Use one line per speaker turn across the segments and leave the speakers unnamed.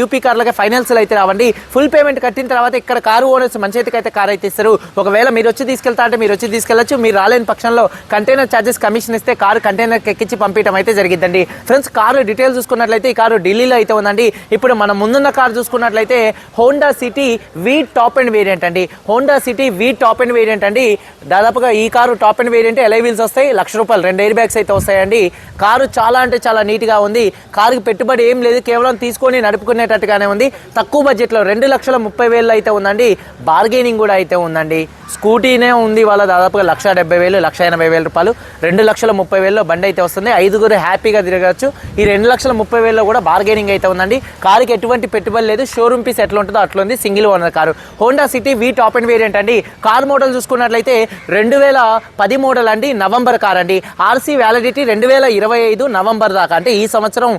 UP కార్లకి financial అయితే రావండి. ఫుల్ పేమెంట్ కట్టిన తర్వాత ఇక్కడ కారు ఓనర్స్ మంచి అయితే కార్ అయితే ఇస్తారు. ఒకవేళ మీరు వచ్చి తీసుకెళ్తా అంటే మీరు వచ్చి తీసుకెళ్ళొచ్చు మీరు రాలేని పక్షంలో కంటైనర్ ఛార్జెస్ కమిషన్ ఇస్తే కారు కంటైనర్కి ఎక్కించి పంపించడం అయితే జరిగిందండి ఫ్రెండ్స్ కారు డీటెయిల్స్ చూసుకున్నట్లయితే ఈ కారు ఢిల్లీలో అయితే ఉందండి. ఇప్పుడు మనం ముందున్న కారు చూసుకున్నట్లయితే Honda City V top end variant అండి. Honda City V top end variant అండి. దాదాపుగా ఈ car top end variant alloy wheels వస్తాయి. లక్ష రూపాయలు రెండు ఎయిర్ బ్యాగ్స్ అయితే వస్తాయండి. కారు చాలా అంటే చాలా నీట్గా ఉంది. కారుకి పెట్టుబడి ఏం లేదు. కేవలం తీసుకొని నడుపుకునే నడుపుకునేటట్టుగానే ఉంది. తక్కువ బడ్జెట్లో రెండు లక్షల ముప్పై వేలు అయితే ఉందండి. బార్గెనింగ్ కూడా అయితే ఉందండి. స్కూటీనే ఉంది వాళ్ళ దాదాపుగా లక్ష డెబ్బై వేలు లక్ష ఎనభై వేల రూపాయలు. రెండు లక్షల ముప్పై వేలలో బండి అయితే వస్తుంది. ఐదుగురు హ్యాపీగా తిరగచ్చు. ఈ రెండు లక్షల ముప్పై వేలలో కూడా బార్గెనింగ్ అయితే ఉందండి. కారుకి ఎటువంటి పెట్టుబడి లేదు. షోరూమ్ పీస్ ఎట్లా ఉంటుందో అట్లా ఉంది. Single owner car. Honda City V top end variant అండి. కార్ మోడల్ చూసుకున్నట్లయితే రెండు వేల పది మోడల్ అండి. నవంబర్ కార్ అండి. ఆర్సీ వ్యాలిడిటీ రెండు వేల ఇరవై ఐదు నవంబర్ దాకా. అంటే ఈ సంవత్సరం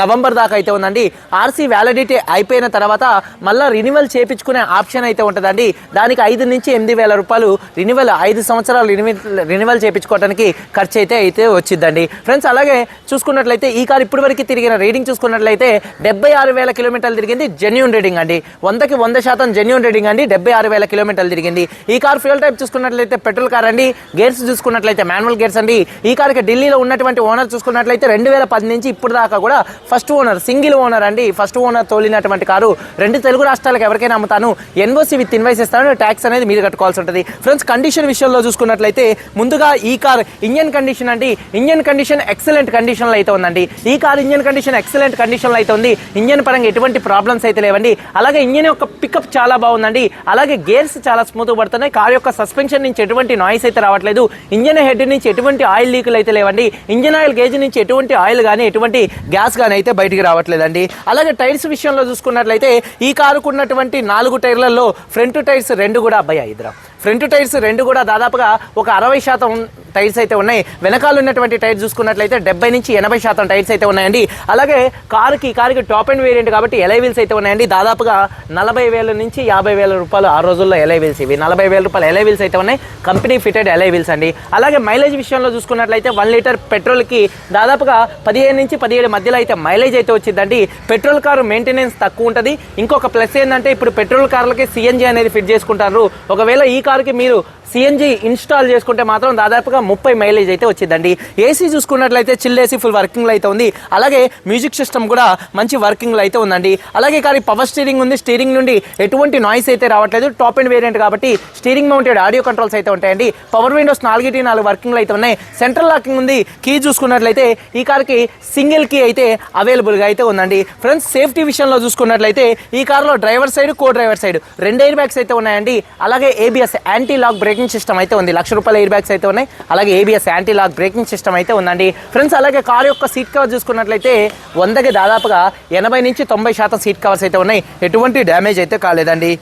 నవంబర్ దాకా అయితే ఉందండి. ఆర్సీ వ్యాలిడిటీ అయిపోయిన తర్వాత మళ్ళీ రినివల్ చేపించుకునే ఆప్షన్ అయితే ఉంటుందండి. దానికి ఐదు నుంచి ఎనిమిది వేల రూపాయలు రినివల్ ఐదు సంవత్సరాలు రినివల్ రినివల్ చేయించుకోవడానికి ఖర్చు అయితే అయితే వచ్చిందండి. ఫ్రెండ్స్ అలాగే చూసుకున్నట్లయితే ఈ కార్ ఇప్పటి వరకు తిరిగిన రీడింగ్ చూసుకున్నట్లయితే డెబ్బై ఆరు వేల కిలోమీటర్లు తిరిగింది జెన్యున్ రీడింగ్ అండి. వందకి వంద శాతం జెన్యున్ రీడింగ్ అండి డెబ్బై ఆరు వేల కిలోమీటర్లు తిరిగింది. ఈ కార్ ఫ్యూల్ టైప్ చూసుకున్నట్లయితే పెట్రోల్ కార్ అండి గేర్స్ చూసుకున్నట్లయితే మాన్యువల్ గేర్స్ అండి. ఈ కార్కి ఢిల్లీలో ఉన్నటువంటి ఓనర్ చూసుకున్నట్లయితే రెండు వేల పది నుంచి ఇప్పుడు దాకా కూడా ఫస్ట్ ఓనర్ సింగిల్ ఓనర్ అండి ఫస్ట్ ఓనర్ తోలినటువంటి కారు రెండు తెలుగు రాష్ట్రాలకు ఎవరికైనా అమ్ముతాను. ఎన్ఓసి విత్ ఇన్వైస్ ఇస్తాను. ట్యాక్స్ అనేది మీరు కట్టుకోవాల్సి ఉంటుంది. ఫ్రెండ్స్ కండిషన్ విషయంలో చూసుకున్నట్లయితే ముందుగా ఈ కార్ ఇంజన్ కండిషన్ అండి. ఇంజన్ కండిషన్ ఎక్సలెంట్ కండిషన్లో అయితే ఉందండి. ఈ కార్ ఇంజన్ కండిషన్ ఎక్సలెంట్ కండిషన్లో అయితే ఉంది. ఇంజన్ పరంగా ఎటువంటి ప్రాబ్లమ్స్ అయితే లేవండి. అలాగే ఇంజన్ యొక్క పికప్ చాలా బాగుందండి. అలాగే గేర్స్ చాలా స్మూత్ పడుతున్నాయి. కార్ యొక్క సస్పెన్షన్ నుంచి ఎటువంటి నాయిస్ అయితే రావట్లేదు. ఇంజన్ హెడ్ నుంచి ఎటువంటి ఆయిల్ లీకులు అయితే లేవండి. ఇంజన్ ఆయిల్ గేజ్ నుంచి ఎటువంటి ఆయిల్ కానీ ఎటువంటి గ్యాస్ కానీ అయితే బయటికి రావట్లేదండి. అలాగే టైర్స్ విషయంలో చూసుకున్నట్లయితే ఈ కారుకున్నటువంటి నాలుగు టైర్లలో ఫ్రంట్ టైర్స్ రెండు కూడా అబ్బాయి ఇద్దరు. ఫ్రంట్ టైర్స్ రెండు కూడా దాదాపుగా ఒక అరవై శాతం టైర్స్ అయితే ఉన్నాయి. వెనకాల ఉన్నటువంటి టైర్ చూసుకున్నట్లయితే డెబ్బై నుంచి ఎనభై శాతం టైర్స్ అయితే ఉన్నాయండి. అలాగే కారుకి కారుకి టాప్ అండ్ వేరియంట్ కాబట్టి ఎలై వీల్స్ అయితే ఉన్నాయండి. దాదాపుగా నలభై వేల నుంచి యాభై వేల రూపాయలు ఆ రోజుల్లో ఎలై వీల్స్ ఇవి. నలభై వేల రూపాయలు ఎలై వీల్స్ అయితే ఉన్నాయి. కంపెనీ ఫిటెడ్ ఎలై వీల్స్ అండి. అలాగే మైలేజ్ విషయంలో చూసుకున్నట్లయితే వన్ లీటర్ పెట్రోల్కి దాదాపుగా పదిహేను నుంచి పదిహేడు మధ్యలో అయితే మైలేజ్ అయితే వచ్చిందండి. పెట్రోల్ కారు మెయింటెనెన్స్ తక్కువ ఉంటుంది. ఇంకొక ప్లస్ ఏంటంటే ఇప్పుడు పెట్రోల్ కార్లకి సిఎన్జి అనేది ఫిట్ చేసుకుంటారు. ఒకవేళ ఈ కారుకి మీరు సిఎన్జి ఇన్స్టాల్ చేసుకుంటే మాత్రం దాదాపుగా ముప్పై మైలేజ్ అయితే వచ్చిందండి. ఏసీ చూసుకున్నట్లయితే చిల్ ఏసీ ఫుల్ వర్కింగ్లో అయితే ఉంది. అలాగే మ్యూజిక్ సిస్టమ్ కూడా మంచి వర్కింగ్లో అయితే ఉందండి. అలాగే కానీ పవర్ స్టీరింగ్ ఉంది. స్టీరింగ్ నుండి ఎటువంటి నాయిస్ అయితే రావట్లేదు. టాప్ అండ్ వేరియంట్ కాబట్టి స్టీరింగ్ మౌంటెడ్ ఆడియో కంట్రోల్స్ అయితే ఉంటాయండి. పవర్ విండోస్ నాలుగిటి నాలుగు వర్కింగ్లో అయితే ఉన్నాయి. సెంట్రల్ లాకింగ్ ఉంది. కీ చూసుకున్నట్లయితే ఈ కార్కి సింగిల్ కీ అయితే అవైలబుల్గా అయితే ఉందండి. ఫ్రెండ్స్ సేఫ్టీ విషయంలో చూసుకున్నట్లయితే ఈ కార్లో driver side co driver side రెండు ఎయిర్ బ్యాగ్స్ అయితే ఉన్నాయండి. అలాగే ABS anti lock braking system అయితే ఉంది. లక్ష రూపాయల ఎయిర్ బ్యాగ్స్ అయితే ఉన్నాయి. అలాగే ABS anti lock braking system అయితే ఉందండి. ఫ్రెండ్స్ అలాగే కార్ యొక్క సీట్ కవర్ చూసుకున్నట్లయితే వందకి దాదాపుగా ఎనభై నుంచి తొంభై శాతం సీట్ కవర్స్ అయితే ఉన్నాయి. ఎటువంటి డ్యామేజ్ అయితే కాలేదండి.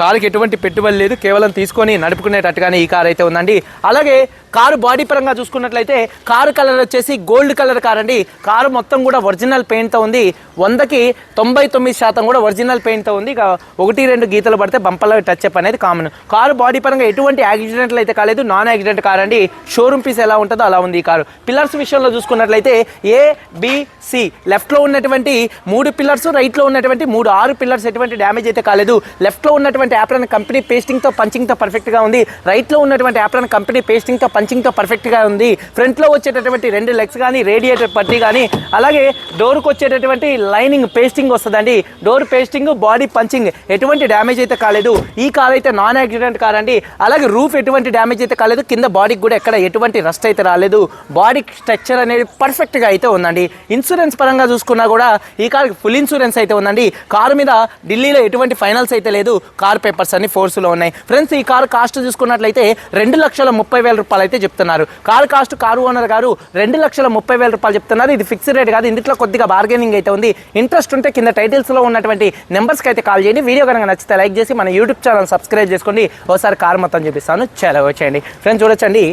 కారుకి ఎటువంటి పెట్టుబడి లేదు కేవలం తీసుకొని నడుపుకునేటట్టుగానే ఈ కార్ అయితే ఉందండి. అలాగే కారు బాడీ పరంగా చూసుకున్నట్లయితే కారు కలర్ వచ్చేసి గోల్డ్ కలర్ కార్ అండి. కారు మొత్తం కూడా ఒరిజినల్ పెయింట్తో ఉంది. వందకి తొంభై తొమ్మిది శాతం కూడా ఒరిజినల్ పెయింట్తో ఉంది. ఇక ఒకటి రెండు గీతలు పడితే బంపర్లో టచ్ అప్ అనేది కామన్ కారు బాడీ పరంగా ఎటువంటి యాక్సిడెంట్లు అయితే కాలేదు. నాన్ యాక్సిడెంట్ కార్ అండి. షోరూమ్ పీస్ ఎలా ఉంటుందో అలా ఉంది ఈ కారు. పిల్లర్స్ విషయంలో చూసుకున్నట్లయితే ఏ బిసి లెఫ్ట్లో ఉన్నటువంటి మూడు పిల్లర్స్ రైట్లో ఉన్నటువంటి మూడు ఆరు పిల్లర్స్ ఎటువంటి డ్యామేజ్ అయితే కాలేదు. లెఫ్ట్లో ఉన్నటువంటి యాప్రాన్ కంపెనీ పేస్టింగ్తో పంచింగ్తో పర్ఫెక్ట్గా ఉంది. రైట్లో ఉన్నటువంటి యాప్రాన్ కంపెనీ పేస్టింగ్తో పంచింగ్తో పర్ఫెక్ట్గా ఉంది. ఫ్రంట్లో వచ్చేటటువంటి రెండు లెగ్స్ కానీ రేడియేటర్ పట్టి కానీ అలాగే డోర్కి వచ్చేటటువంటి లైనింగ్ పేస్టింగ్ వస్తుందండి. డోర్ పేస్టింగ్ బాడీ పంచింగ్ ఎటువంటి డ్యామేజ్ అయితే కాలేదు. ఈ కార్ అయితే నాన్ యాక్సిడెంట్ కార్ అండి. అలాగే రూఫ్ ఎటువంటి డ్యామేజ్ అయితే కాలేదు. కింద బాడీకి కూడా ఎక్కడ ఎటువంటి రస్ట్ అయితే రాలేదు. బాడీ స్ట్రక్చర్ అనేది పర్ఫెక్ట్గా అయితే ఉందండి. ఇన్సూరెన్స్ పరంగా చూసుకున్నా కూడా ఈ కార్కి ఫుల్ ఇన్సూరెన్స్ అయితే ఉందండి. కారు మీద ఢిల్లీలో ఎటువంటి ఫైనల్స్ అయితే లేదు. కారు కార్ పేపర్స్ అన్ని ఫోర్స్లో ఉన్నాయి. ఫ్రెండ్స్ ఈ కార్ కాస్ట్ చూసుకున్నట్లయితే రెండు లక్షల ముప్పై వేల రూపాయలు అయితే చెప్తున్నారు. కార్ కాస్ట్ కారు ఓనర్ గారు రెండు లక్షల ముప్పై వేల రూపాయలు చెప్తున్నారు. ఇది ఫిక్స్డ్ రేట్ కాదు ఇందులో కొద్దిగా బార్గెనింగ్ అయితే ఉంది. ఇంట్రెస్ట్ ఉంటే కింద టైటిల్స్లో ఉన్నటువంటి నెంబర్స్కి అయితే కాల్ చేయండి. వీడియో కనుక నచ్చితే లైక్ చేసి మన యూట్యూబ్ ఛానల్ సబ్స్క్రైబ్ చేసుకోండి. ఒకసారి కార్ మొత్తం చూపిస్తాను. చాలా వచ్చేయండి. ఫ్రెండ్స్ చూడొచ్చండి.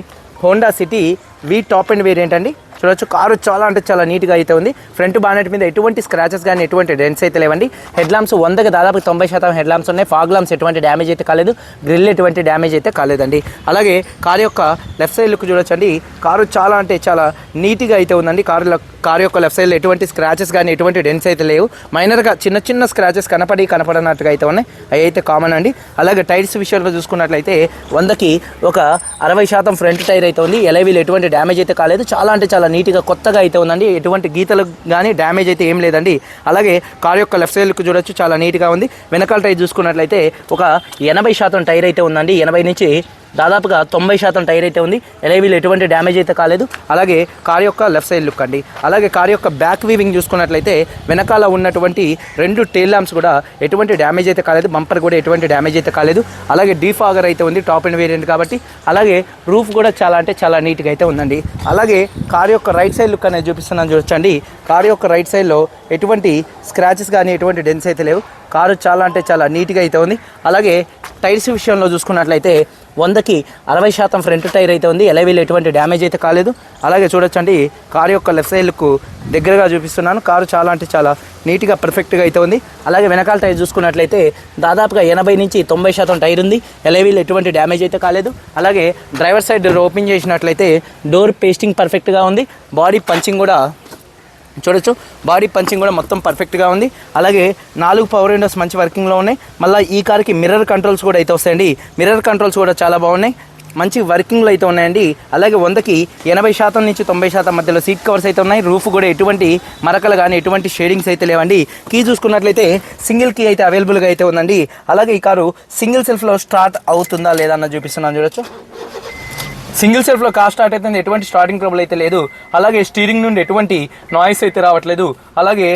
Honda City V top end variant అండి. చూడొచ్చు కారు చాలా అంటే చాలా నీట్గా అయితే ఉంది. ఫ్రంట్ బానెట్ మీద ఎటువంటి స్క్రాచెస్ కానీ ఎటువంటి డెన్స్ అయితే లేవండి. హెడ్ లాంప్స్ వందకి దాదాపు తొంభై శాతం హెడ్ లాంప్స్ ఉన్నాయి. ఫాగ్ లాంప్స్ ఎటువంటి డ్యామేజ్ అయితే కాలేదు. గ్రిల్ ఎటువంటి డ్యామేజ్ అయితే కాలేదండి. అలాగే కారు యొక్క లెఫ్ట్ సైడ్ లుక్ చూడొచ్చండి. కారు చాలా అంటే చాలా నీట్గా అయితే ఉందండి. కారు కారు యొక్క లెఫ్ట్ సైడ్లో ఎటువంటి స్క్రాచెస్ కానీ ఎటువంటి డెన్స్ అయితే లేవు. మైనర్గా చిన్న చిన్న స్క్రాచెస్ కనపడి కనపడనట్టుగా అయితే ఉన్నాయి. అవి అయితే కామన్ అండి. అలాగే టైర్స్ విషయంలో చూసుకున్నట్లయితే వందకి ఒక అరవై శాతం ఫ్రంట్ టైర్ అయితే ఉంది. ఎలవీలు ఎటువంటి డ్యామేజ్ అయితే కాలేదు. చాలా అంటే చాలా నీట్గా కొత్తగా అయితే ఉందండి. ఎటువంటి గీతలు కానీ డ్యామేజ్ అయితే ఏం లేదండి. అలాగే కార్ యొక్క లెఫ్ట్ సైడ్కి చూడొచ్చు. చాలా నీట్గా ఉంది. వెనకాల టైర్ చూసుకున్నట్లయితే ఒక ఎనభై శాతం టైర్ అయితే ఉందండి. ఎనభై నుంచి దాదాపుగా తొంభై శాతం టైర్ అయితే ఉంది. ఎలైవీలు ఎటువంటి డ్యామేజ్ అయితే కాలేదు. అలాగే కార్ యొక్క లెఫ్ట్ సైడ్ లుక్ అండి. అలాగే కార్ యొక్క బ్యాక్ వీవింగ్ చూసుకున్నట్లయితే వెనకాల ఉన్నటువంటి రెండు టేల్ ల్యాంప్స్ కూడా ఎటువంటి డ్యామేజ్ అయితే కాలేదు. బంపర్ కూడా ఎటువంటి డ్యామేజ్ అయితే కాలేదు. అలాగే డీఫాగర్ అయితే ఉంది టాప్ అండ్ వేరియంట్ కాబట్టి. అలాగే రూఫ్ కూడా చాలా అంటే చాలా నీట్గా అయితే ఉందండి. అలాగే కార్ యొక్క రైట్ సైడ్ లుక్ అనేది చూపిస్తున్నాను చూడొచ్చండి కార్ యొక్క రైట్ సైడ్లో ఎటువంటి స్క్రాచెస్ కానీ ఎటువంటి డెన్స్ అయితే లేవు. కారు చాలా అంటే చాలా నీట్గా అయితే ఉంది. అలాగే టైర్స్ విషయంలో చూసుకున్నట్లయితే వందకి అరవై శాతం ఫ్రంట్ టైర్ అయితే ఉంది. ఎలవీలు ఎటువంటి డ్యామేజ్ అయితే కాలేదు. అలాగే చూడొచ్చండి కారు యొక్క లెఫ్ట్ సైడ్కు దగ్గరగా చూపిస్తున్నాను. కారు చాలా అంటే చాలా నీట్గా పర్ఫెక్ట్గా అయితే ఉంది. అలాగే వెనకాల టైర్ చూసుకున్నట్లయితే దాదాపుగా ఎనభై నుంచి తొంభై శాతం టైర్ ఉంది. ఎలవీలు ఎటువంటి డ్యామేజ్ అయితే కాలేదు. అలాగే డ్రైవర్ సైడ్ డోర్ ఓపెన్ చేసినట్లయితే డోర్ పేస్టింగ్ పర్ఫెక్ట్గా ఉంది. బాడీ పంచింగ్ కూడా చూడొచ్చు. బాడీ పంచింగ్ కూడా మొత్తం పర్ఫెక్ట్గా ఉంది. అలాగే నాలుగు పవర్ విండోస్ మంచి వర్కింగ్లో ఉన్నాయి. మళ్ళీ ఈ కార్కి మిర్రర్ కంట్రోల్స్ కూడా అయితే వస్తాయండి. మిర్రర్ కంట్రోల్స్ కూడా చాలా బాగున్నాయి. మంచి వర్కింగ్లో అయితే ఉన్నాయండి. అలాగే వందకి ఎనభై శాతం నుంచి తొంభై శాతం మధ్యలో సీట్ కవర్స్ అయితే ఉన్నాయి. రూఫ్ కూడా ఎటువంటి మరకలు కానీ ఎటువంటి షేడింగ్స్ అయితే లేవండి. కీ చూసుకున్నట్లయితే సింగిల్ కీ అయితే అవైలబుల్గా అయితే ఉందండి. అలాగే ఈ కారు సింగిల్ సెల్ఫ్లో స్టార్ట్ అవుతుందా లేదా అన్న చూపిస్తున్నాను. చూడొచ్చు. సింగిల్ సెల్ఫ్లో కార్ స్టార్ట్ అయితే ఎటువంటి స్టార్టింగ్ ట్రబుల్ అయితే లేదు. అలాగే స్టీరింగ్ నుండి ఎటువంటి నాయిస్ అయితే రావట్లేదు. అలాగే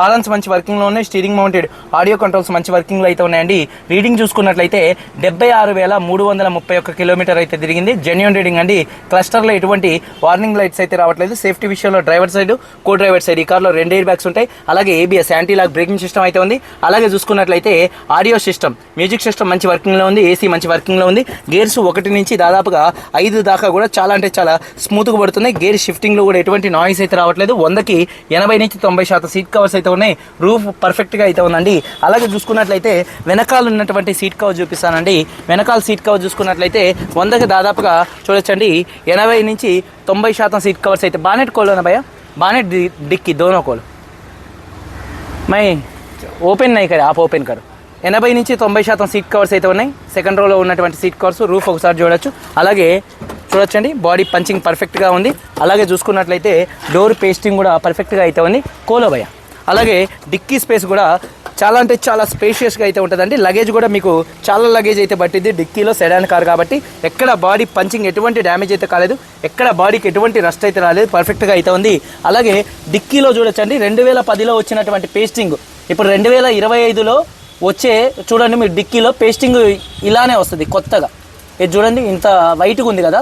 హార్న్స్ మంచి వర్కింగ్లో ఉన్నాయి. స్టీరింగ్ మౌంటెడ్ ఆడియో కంట్రోల్స్ మంచి వర్కింగ్లో అయితే ఉన్నాయండి. రీడింగ్ చూసుకున్నట్లయితే డెబ్బై ఆరు వేల మూడు వందల ముప్పై ఒక్క కిలోమీటర్ అయితే తిరిగింది. జెన్యున్ రీడింగ్ అండి. క్లస్టర్లో ఎటువంటి వార్నింగ్ లైట్స్ అయితే రావట్లేదు. సేఫ్టీ విషయంలో driver side co driver side ఈ కార్లో రెండు ఎయిర్ బ్యాగ్స్ ఉంటాయి. అలాగే ABS anti lock braking system అయితే ఉంది. అలాగే చూసుకున్నట్లయితే ఆడియో సిస్టమ్ మ్యూజిక్ సిస్టమ్ మంచి వర్కింగ్లో ఉంది. ఏసీ మంచి వర్కింగ్లో ఉంది. గేర్స్ ఒకటి నుంచి దాదాపుగా ఐదు దాకా కూడా చాలా అంటే చాలా స్మూత్గా పడుతున్నాయి. గేర్ షిఫ్టింగ్లో కూడా ఎటువంటి నాయిస్ అయితే రావట్లేదు. వందకి ఎనభై నుంచి తొంభై శాతం సీట్ కవర్స్ అయితే ఉన్నాయి. రూఫ్ పర్ఫెక్ట్గా అయితే ఉందండి. అలాగే చూసుకున్నట్లయితే వెనకాల ఉన్నటువంటి సీట్ కవర్ చూపిస్తానండి. వెనకాల సీట్ కవర్ చూసుకున్నట్లయితే వందకి దాదాపుగా చూడొచ్చండి. ఎనభై నుంచి తొంభై శాతం సీట్ కవర్స్ అయితే. బానెట్ కోలోనా భయ బానెట్ డిక్కి దోనో కోలు. మై ఓపెన్ అయ్యి కదా ఆప్ ఓపెన్ కరు ఎనభై నుంచి తొంభై శాతం సీట్ కవర్స్ అయితే ఉన్నాయి. సెకండ్ రోలో ఉన్నటువంటి సీట్ కవర్స్ రూఫ్ ఒకసారి చూడొచ్చు. అలాగే చూడొచ్చండి. బాడీ పంచింగ్ పర్ఫెక్ట్గా ఉంది. అలాగే చూసుకున్నట్లయితే డోర్ పేస్టింగ్ కూడా పర్ఫెక్ట్గా అయితే ఉంది. కోలో భయ అలాగే డిక్కీ స్పేస్ కూడా చాలా అంటే చాలా స్పేషియస్గా అయితే ఉంటుందండి. లగేజ్ కూడా మీకు చాలా లగేజ్ అయితే పట్టింది డిక్కీలో సెడాన్ కార్ కాబట్టి ఎక్కడ బాడీ పంచింగ్ ఎటువంటి డ్యామేజ్ అయితే కాలేదు. ఎక్కడ బాడీకి ఎటువంటి రస్ట్ అయితే రాలేదు. పర్ఫెక్ట్గా అయితే ఉంది. అలాగే డిక్కీలో చూడొచ్చండి. రెండు వేల పదిలో వచ్చినటువంటి పేస్టింగ్ ఇప్పుడు రెండు వేల ఇరవై ఐదులో వచ్చే చూడండి మీరు డిక్కీలో పేస్టింగ్ ఇలానే వస్తుంది కొత్తగా. ఇది చూడండి ఇంత వైట్గా ఉంది కదా.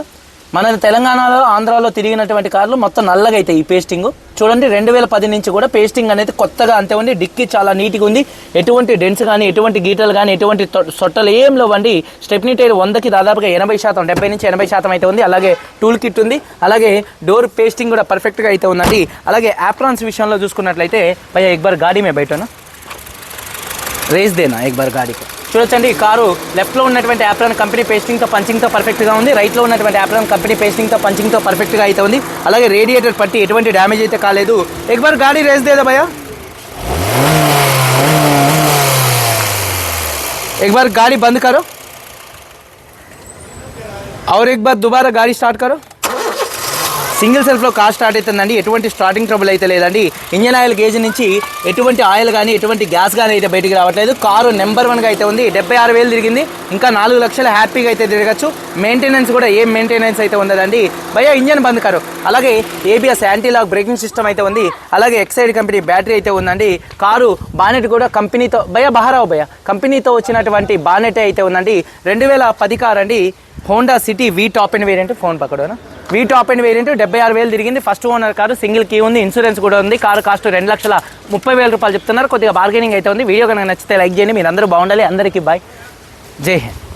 మన తెలంగాణలో ఆంధ్రాలో తిరిగినటువంటి కార్లు మొత్తం నల్లగా అవుతాయి ఈ పేస్టింగ్ చూడండి రెండు వేల పది నుంచి కూడా పేస్టింగ్ అనేది కొత్తగా అంతే ఉంది. డిక్కీ చాలా నీట్గా ఉంది. ఎటువంటి డెన్స్ కానీ ఎటువంటి గీటలు కానీ ఎటువంటి తొ- సొట్టలు ఏం లేవండి. స్టెప్నీ టైర్ వందకి దాదాపుగా ఎనభై శాతం డెబ్బై నుంచి ఎనభై శాతం అయితే ఉంది. అలాగే టూల్ కిట్ ఉంది. అలాగే డోర్ పేస్టింగ్ కూడా పర్ఫెక్ట్గా అయితే ఉందండి. అలాగే యాప్రాన్స్ విషయంలో చూసుకున్నట్లయితే పై ఎక్ గాడి గాడీ మే బయటనా? రేస్ దేనా ఎక్ బార్ గాడికి? చూడొచ్చండి ఈ కారు లెఫ్ట్లో ఉన్నటువంటి యాప్రాన్ కంపెనీ పేస్టింగ్తో పంచింగ్తో పర్ఫెక్ట్గా ఉంది రైట్లో ఉన్నటువంటి యాప్రాన్ కంపెనీ పేస్టింగ్తో పంచింగ్తో పర్ఫెక్ట్గా అయితే ఉంది అలాగే రేడియేటర్ పట్టి ఎటువంటి డ్యామేజ్ అయితే కాలేదు ఎక్ బార్ గాడి రేస్ దేదా భయ్యా एक बार गाड़ी बंद करो और एक बार दोबारा गाड़ी स्टार्ट करो సింగిల్ సెల్ఫ్లో కార్ స్టార్ట్ అవుతుందండి. ఎటువంటి స్టార్టింగ్ ట్రబుల్ అయితే లేదండి. ఇంజన్ ఆయిల్ గేజ్ నుంచి ఎటువంటి ఆయిల్ కానీ ఎటువంటి గ్యాస్ కానీ అయితే బయటికి రావట్లేదు. కారు నెంబర్ వన్గా అయితే ఉంది. డెబ్బై ఆరు వేలు తిరిగింది. ఇంకా నాలుగు లక్షలు హ్యాపీగా అయితే తిరగచ్చు. మెయింటెనెన్స్ కూడా ఏం మెయింటెనెన్స్ అయితే ఉండదండి. భయ ఇంజన్ బంద్ కారు. అలాగే ABS anti lock braking system అయితే ఉంది. అలాగే ఎక్సైడ్ కంపెనీ బ్యాటరీ అయితే ఉందండి. కారు బానెట్ కూడా కంపెనీతో భయ బహారావు భయ కంపెనీతో వచ్చినటువంటి బానెట్ అయితే ఉందండి. రెండు వేల పది కార్ అండి. Honda City V top end variant phone పక్కడోనా? V top and variant డెబ్బై ఆరు వేలు తిరిగింది. First owner car single key ఉంది ఇన్సూరెన్స్ కూడా ఉంది. కారు కాస్ట్ రెండు లక్షల ముప్పై వేల రూపాయలు చెప్తున్నారు. కొద్దిగా బార్గెనింగ్ అయితే ఉంది. వీడియో కనుక నచ్చితే లైక్ చేయండి. మీరు అందరూ బాగుండాలి. అందరికీ బాయ్ జై హింద్.